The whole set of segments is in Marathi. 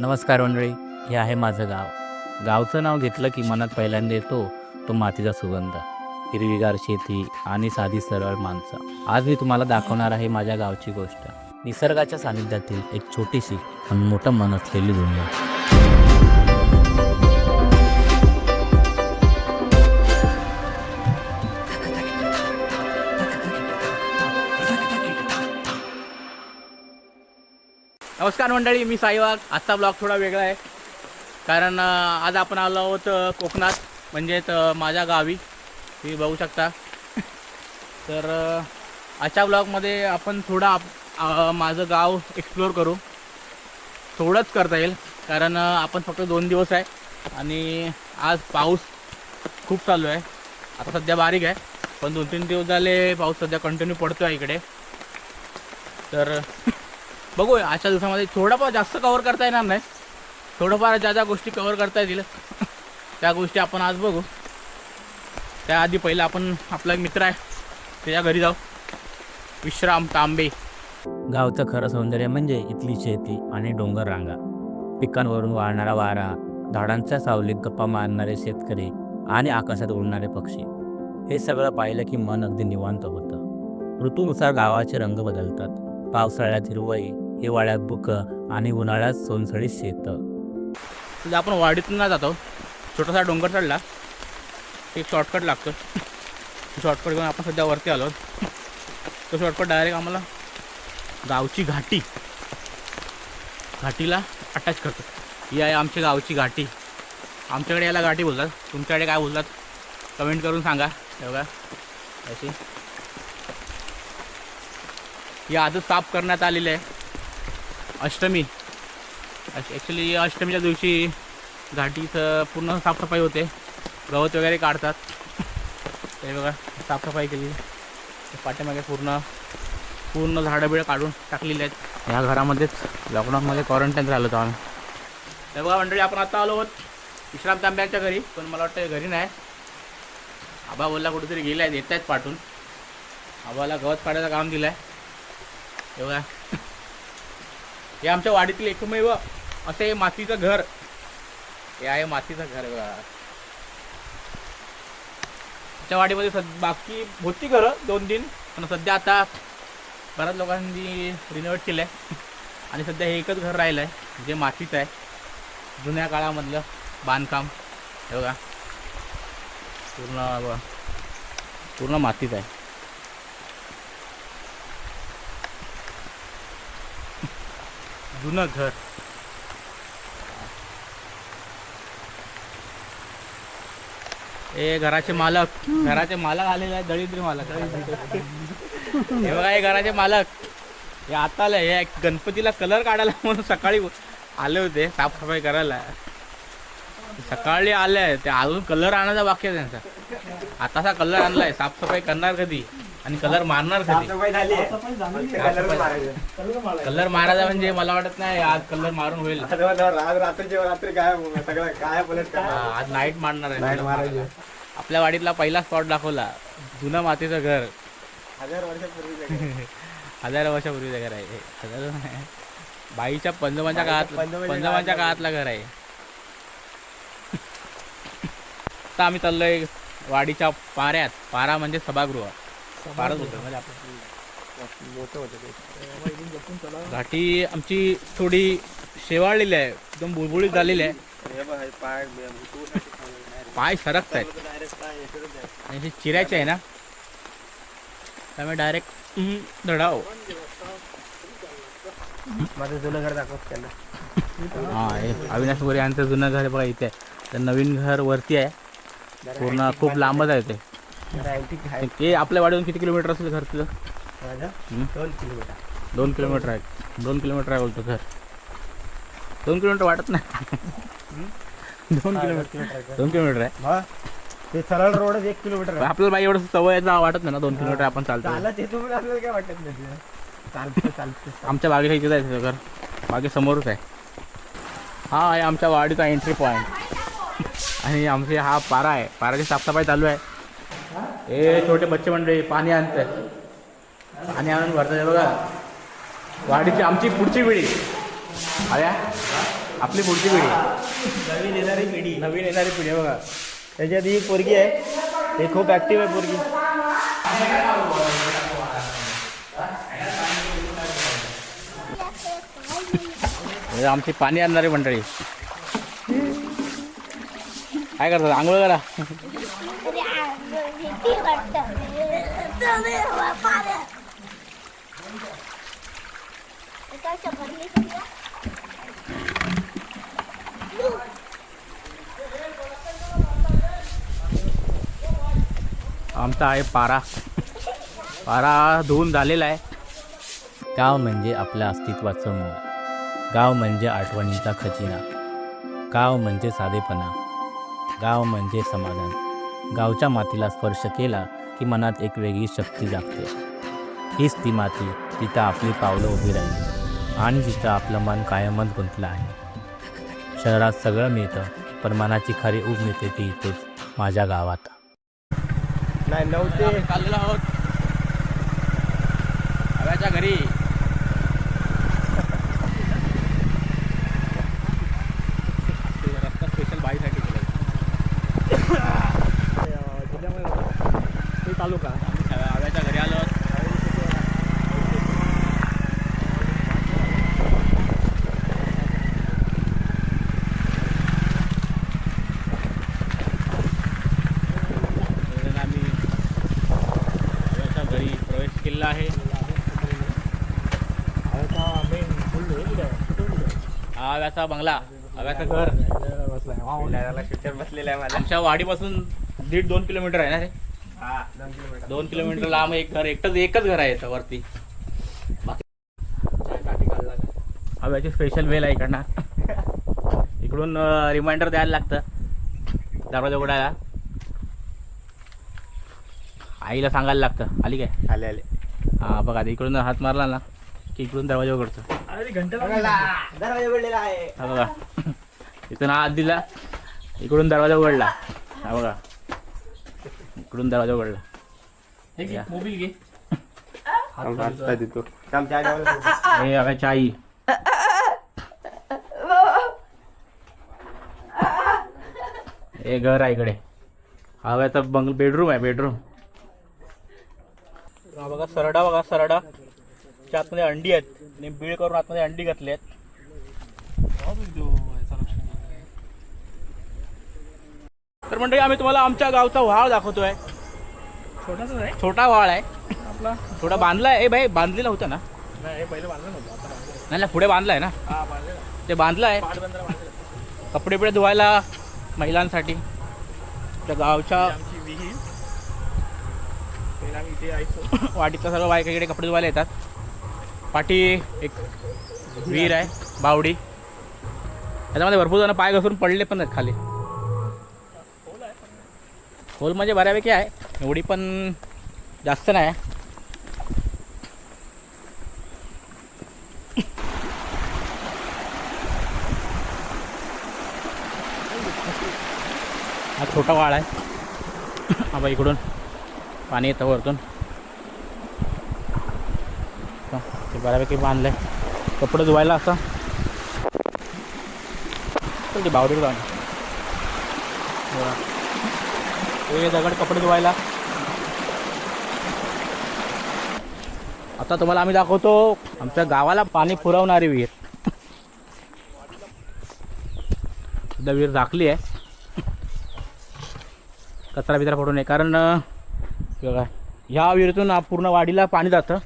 नमस्कार मंडळी हे आहे माझं गाव. गावचं नाव घेतलं की मनात पहिल्यांदा येतो तो मातीचा सुगंध. हिरवीगार शेती आणि साधी सरळ माणसं. आज मी तुम्हाला दाखवणार आहे माझ्या गावची गोष्ट. निसर्गाच्या सानिध्यातील एक छोटीशी पण मोठं मन असलेली दुनिया. नमस्कार मंडळी मी साईवाग आजचा ब्लॉग थोडा वेगळा आहे. कारण आज आपण आलो आहोत कोकणात. म्हणजेच माझ्या गावी. तुम्ही बघू शकता. तर आजच्या ब्लॉगमध्ये आपण थोडं आप माझं गाव एक्सप्लोअर करू. थोडंच करता येईल. कारण आपण फक्त दोन दिवस आहे. आणि आज पाऊस खूप चालू आहे. आता सध्या बारीक आहे. पण दोन तीन दिवस झाले पाऊस सध्या कंटिन्यू पडतो आहे इकडे. तर बघू आजच्या दिवसामध्ये थोडंफार जास्त कवर करता येणार नाही. थोडंफार ज्या ज्या गोष्टी कवर करता येतील त्या गोष्टी आपण आज बघू. त्याआधी पहिलं आपण आपला एक मित्र आहे त्याच्या घरी जाऊ. विश्राम तांबे. गावचं खरं सौंदर्य म्हणजे इथली शेती आणि डोंगर रांगा. पिकांवरून वाळणारा वारा झाडांच्या सावलीत गप्पा मारणारे शेतकरी आणि आकाशात उडणारे पक्षी. हे सगळं पाहिलं की मन अगदी निवांत होतं. ऋतूनुसार गावाचे रंग बदलतात. पावसाळ्यात हिरवई हिवाळ्यात बुकं आणि उन्हाळ्यात सोनसळी शेतं. तुझं म्हणजे आपण वाडीतून ना जातो. छोटासा डोंगर चढला. एक शॉर्टकट लागतो. शॉर्टकट घेऊन आपण सध्या वरती आलो. तो शॉर्टकट डायरेक्ट आम्हाला गावची घाटी घाटीला अटॅच करतो. ही आहे आमच्या गावची घाटी. आमच्याकडे याला घाटी बोलतात. तुमच्याकडे काय बोलतात? कमेंट करून सांगा. हे बघा. अशी. ही आजच साफ करण्यात आलेली आहे. अष्टमी. ॲक्च्युली अष्टमीच्या दिवशी घाटीचं पूर्ण साफसफाई होते. गवत वगैरे काढतात. ते बघा साफसफाई केली. पाठीमागे पूर्ण पूर्ण झाडं बिळं काढून टाकलेली आहेत. ह्या घरामध्येच लॉकडाऊनमध्ये क्वारंटाईन राहिलो होतो आम्ही. ते बघा मंडळी आपण आता आलो आहोत विश्राम तांब्यांच्या घरी पण मला वाटतं घरी नाही. आबा बोलला कुठेतरी गेला आहे येत आहेत पाठून. आबाला गवत काढायचं काम दिलं आहे तेव्हा हे आमच्या वाडीतील एकमेव असं हे मातीचं घर. हे आहे मातीचं घर आमच्या वाडीमध्ये सद बाकी होती घरं दोन तीन पण सध्या आता बऱ्याच लोकांनी रिनोव्हेट केलं आहे आणि सध्या हे एकच घर राहिलं आहे जे मातीचं आहे. जुन्या काळामधलं बांधकाम. हे बघा. पूर्ण पूर्ण मातीचं आहे. जुनं घर. हे घराचे मालक. घराचे मालक आलेले आहेत दळिद्री मालक. हे बघा हे घराचे मालक. हे आता आलं हे गणपतीला कलर काढायला म्हणून सकाळी आले होते साफसफाई करायला. सकाळी आले ते अजून कलर आणायचा बाकी आहे त्यांचा. आताचा कलर आणलाय साफसफाई करणार कधी? आणि कलर मारणार कधी? कलर मारायचा. म्हणजे मला वाटत नाही आज कलर मारून होईल. रात्रीच्या रात्री काय सगळं काय बोलत हा, आज नाईट मारणार आहे. मारायचे. आपल्या वाडीतला पहिला स्पॉट दाखवला. जुनं मातीचं घर. हजार वर्षापूर्वी हजार वर्षापूर्वीचं घर आहे. हे. हजार नाही. बाईच्या पंजोबांच्या काळात पंजोबांच्या पंजोबांच्या काळातलं घर आहे. आता आम्ही चाललोय वाडीच्या पाऱ्यात. पारा म्हणजे सभागृह. पारच होतं. म्हणजे आपण मोठं होतं ते. घाटी आमची थोडी शेवाळलेली आहे. एकदम बुळबुळीत झालेली आहे. पाय सरकत आहेत हे चिरायचे आहे ना? त्यामुळे डायरेक्ट धडाव. माझं जुनं घर दाखव त्यांना हा अविनाश गोरे यांचं जुनं घर बघा इथे आहे. तर नवीन घर वरती आहे. पूर्ण खूप लांबच आहे ते. आहे ते आपल्या वाडीवरून किती किलोमीटर असेल घर तुझं माझं? दोन किलोमीटर. दोन किलोमीटर आहे. दोन किलोमीटर आहे बोलतो घर. दोन किलोमीटर वाटत नाही. दोन किलोमीटर. दोन किलोमीटर आहे मग? ते सरळ रोडच एक किलोमीटर आहे. आपल्याला बाई एवढं सवय जा वाटत नाही ना दोन किलोमीटर आपण चालतो चालत येतो पण आपल्याला काय वाटत नाही ते. चालतं चालतं आमच्या बागेच्या इथे जायचं घर. बागेसमोरच आहे. हा आहे आमच्या वाडीचा एंट्री पॉईंट आणि आमचे हा पारा आहे. पाराची साफसफाई चालू आहे. हे छोटे बच्चे मंडळी पाणी आणतात पाणी आणून भरतात हे बघा. वाडीची आमची पुढची पिढी. आल्या आपली पुढची पिढी. नवीन येणारी पिढी. नवीन येणारी पिढी बघा. त्याच्यात ही पोरगी आहे. हे खूप ऍक्टिव्ह आहे पोरगी. आमची पाणी आणणारी मंडळी. काय करतात? आंघोळ करा. काय आमचा आहे पारा. पारा धुवून झालेला आहे. गाव म्हणजे आपल्या अस्तित्वाचं मूळ. गाव म्हणजे आठवणींचा खजिना. गाव म्हणजे साधेपणा. गाव म्हणजे समाधान. गावच्या मातीला स्पर्श केला की मनात एक वेगळी शक्ती जागते. हीच ती माती जिथं आपली पावलं उभी राहिली आणि जिथं आपलं मन कायमच गुंतलं आहे. शहरात सगळं मिळतं पण मनाची खरी ऊब मिळते ती इथेच माझ्या गावात. नाही नऊ ते आम्ही चाललेलो आहोत हव्याच्या घरी रस्ता स्पेशल बाईसाठी केला जिल्ह्यामध्ये तालुका हव्याच्या घरी आलो आहोत. इकडे आम्ही हव्याच्या घरी प्रवेश केलेला आहे. हा हव्याचा बंगला हव्याचं घर. पिक्चर बसलेला आहे आमच्या वाडीपासून दीड दोन किलोमीटर आहे ना रे? हा दोन किलोमीटर. दोन किलोमीटर लांब एक घर एकटंच एकच घर आहे वरती. काठी काढला हव्याची स्पेशल वेल आहे इकडनं. इकडून रिमाइंडर द्यायला लागतं. दरवाजा उघडायला. आईला सांगायला लागतं. आली काय? आले आले. हा बघा आता इकडून हात मारला ना की इकडून दरवाजा उघडतो. अरे घंटा दरवाजा उघडलेला आहे. हा बघा. इथून हात दिला इकडून दरवाजा उघडला. हा बघा. इकडून दरवाजा उघडला. या. मोबाईल घे. देतो. काम चाय ठेवायला हे हे घर आहे इकडे. हव्याचा बंग बेडरूम आहे बेडरूम हा बघा सरडा बघा सरडा. च्या आतमध्ये अंडी आहेत. आणि बीळ करून आतमध्ये अंडी घातली आहेत. तर म्हणजे आम्ही तुम्हाला आमच्या गावचा व्हाळ दाखवतोय. छोटाच आहे. छोटा व्हाळ आहे. आपला. थोडा बांधलाय. ए भाई बांधलेला होता ना? नाही पहिले बांधलं नव्हतं आता नाही नाही, पुढे बांधलाय ना? हा बांधलेला ते पाटबंदर बांधलेला कपडे बिडे धुवायला महिलांसाठी. त्या गावच्या आमची सर्व बायका इकडे कपडे धुवायला येतात. पाठी एक विहीर आहे बावडी. त्याच्यामध्ये भरपूर जण पाय घसरून पडले पण आहेत खाली. खोल म्हणजे बऱ्यापैकी आहे एवढी पण जास्त नाही. हा छोटा वाळ आहे. आबा बा इकडून. पाणी येतं वरतून. हा, ते बऱ्यापैकी बांधलंय. कपडे धुवायला असं चल ते बावडीवर जाऊन. हे दगड कपडे धुवायला. आता तुम्हाला आम्ही दाखवतो आमच्या गावाला पाणी पुरवणारी विहीर. सध्या विहीर झाकली आहे. कचरा बिचरा पडू नये. कारण ह्या विहिरीतून पूर्ण वाडीला पाणी जातं.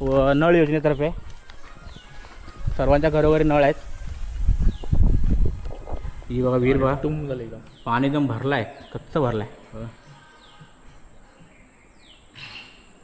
व नळ योजनेतर्फे सर्वांच्या घरोघरी नळ आहेत. ही बघा विहीर बघा. तुम झाले पाणी एकदम भरलं आहे कच्चं भरलं आहे बघा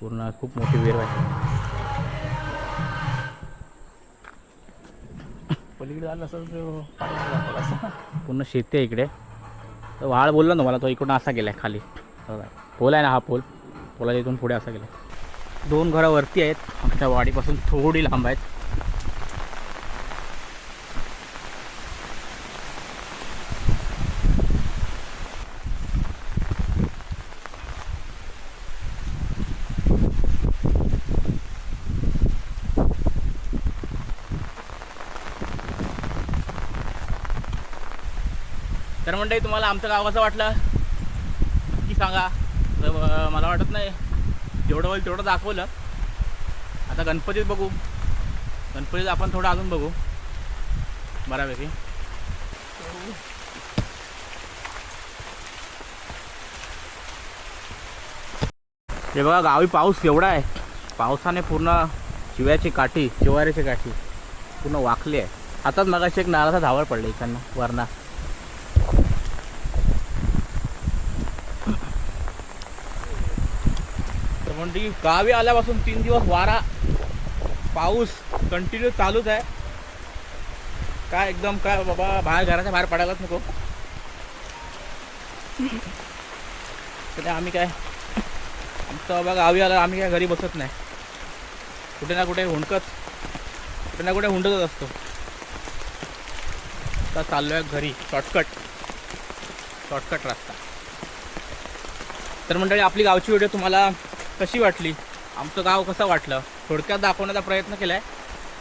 पूर्ण खूप मोठी विहीर आहे. पलीकडे झालं असं पूर्ण शेती आहे इकडे. तर व्हाळ बोलला ना मला तो इकडून असा गेला आहे खाली पोल आहे ना हा पोल. पोलाच्या इथून पुढे असा गेला दोन घरं वरती आहेत. आमच्या वाडीपासून थोडी लांब आहेत. तर मंडळी तुम्हाला आमचं गाव कसं वाटलं? की सांगा. मला वाटत नाही. जेवढं होईल तेवढं दाखवलं. आता गणपतीत बघू. गणपतीत आपण थोडं अजून बघू. बऱ्यापैकी. हे बघा गावी पाऊस एवढा आहे. पावसाने पूर्ण शिव्याची काठी शिवाऱ्याची काठी पूर्ण वाकली आहे. आताच मगाशी एक नाराचा धावळ पडले इकडनं वरणा म्हणजे गावी आल्यापासून तीन दिवस वारा पाऊस कंटिन्यू चालूच आहे. काय एकदम काय बाबा बाहेर घराच्या बाहेर पडायलाच नको. तर आम्ही काय आमचं बाबा गावी आलं आम्ही काय घरी बसत नाही. कुठे ना कुठे हुंडकत कुठे ना कुठे हुंडकत असतो. आता चाललो आहे घरी शॉर्टकट शॉर्टकट रस्ता. तर मंडळी आपली गावची व्हिडिओ तुम्हाला कशी वाटली? आमचं गाव कसं वाटलं? थोडक्यात दाखवण्याचा प्रयत्न केला आहे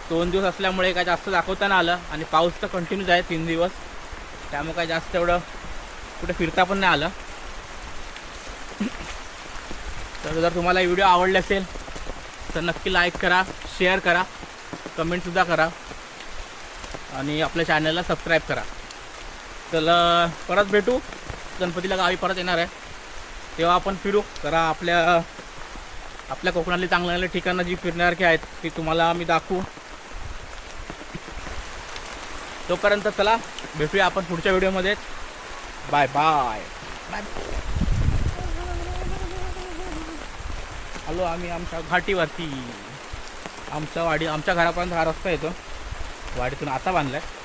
दोन दिवस असल्यामुळे काय जास्त दाखवताना आलं आणि पाऊस तर कंटिन्यूच आहे तीन दिवस. त्यामुळे काय जास्त एवढं कुठे फिरता पण नाही आलं. तर जर तुम्हाला व्हिडिओ आवडले असेल तर नक्की लाईक करा शेअर करा कमेंटसुद्धा करा आणि आपल्या चॅनलला सबस्क्राईब करा. तर परत भेटू. गणपतीला गावी परत येणार आहे. तेव्हा आपण फिरू. करा आपल्या आपल्या कोकणातली चांगल्या चांगल्या ठिकाणं जी फिरण्यासारखी आहेत ती तुम्हाला आम्ही दाखवू. तोपर्यंत चला भेटूया आपण पुढच्या व्हिडिओमध्ये. Bye bye. बाय. हॅलो आम्ही आमच्या घाटीवरती. आमच्या वाडी आमच्या घरापर्यंत हा रस्ता येतो. वाडीतून आता बांधला आहे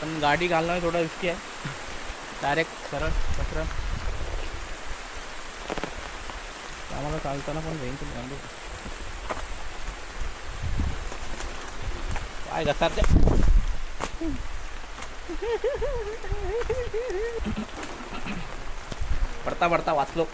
पण गाडी घालणं थोडं रिस्की आहे. डायरेक्ट सरळ कसरं आम्हाला चालताना पण रेंज बांधू काय घसारते पडता पडता वाचलो.